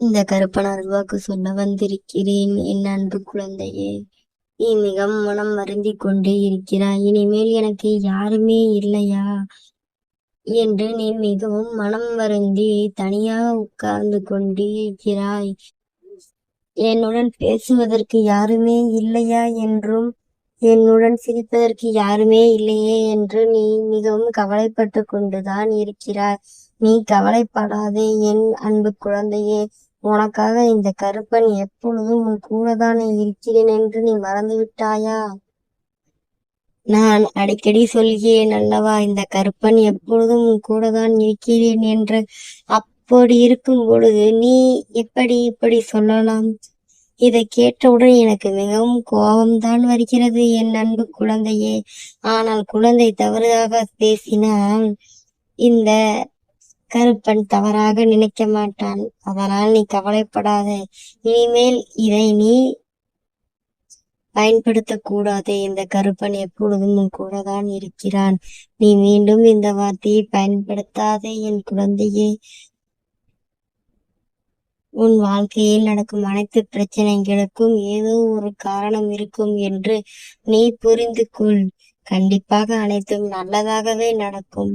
இந்த கருப்பன் அருவாக்கு சொல்ல வந்திருக்கிறேன் என் அன்பு குழந்தையே. நீ மிகவும் மனம் வருந்தி கொண்டே இருக்கிறாய். இனிமேல் எனக்கு யாருமே இல்லையா? என்று நீ மிகவும் மனம் வருந்தி தனியாக உட்கார்ந்து கொண்டே இருக்கிறாய். என்னுடன் பேசுவதற்கு யாருமே இல்லையா என்றும் என்னுடன் சிரிப்பதற்கு யாருமே இல்லையே என்று நீ மிகவும் கவலைப்பட்டு கொண்டுதான் இருக்கிறாய். நீ கவலைப்படாதே என் அன்பு குழந்தையே. உனக்காக இந்த கருப்பன் எப்பொழுதும் உன் கூடதானே இருக்கிறேன் என்று நீ மறந்து விட்டாயா நான் அடிக்கடி சொல்கிறேன் அல்லவா இந்த கருப்பன் எப்பொழுதும் உன் கூடதான் இருக்கிறேன் என்று. அப்படி இருக்கும் பொழுது நீ எப்படி இப்படி சொல்லலாம்? இதை கேட்டவுடன் எனக்கு மிகவும் கோபம்தான் வருகிறது என் அன்பு குழந்தையே. ஆனால் குழந்தை தவறாக பேசினால் இந்த கருப்பன் தவறாக நினைக்க மாட்டான். அதனால் நீ கவலைப்படாத. இனிமேல் இதை நீ பயன்படுத்தக்கூடாது. இந்த கருப்பன் எப்பொழுதும் கூட தான் இருக்கிறான். நீ மீண்டும் இந்த வார்த்தையை பயன்படுத்தாதே என் குழந்தையே. உன் வாழ்க்கையில் நடக்கும் அனைத்து பிரச்சனைகளுக்கும் ஏதோ ஒரு காரணம் இருக்கும் என்று நீ புரிந்து கொள். கண்டிப்பாக அனைத்தும் நல்லதாகவே நடக்கும்.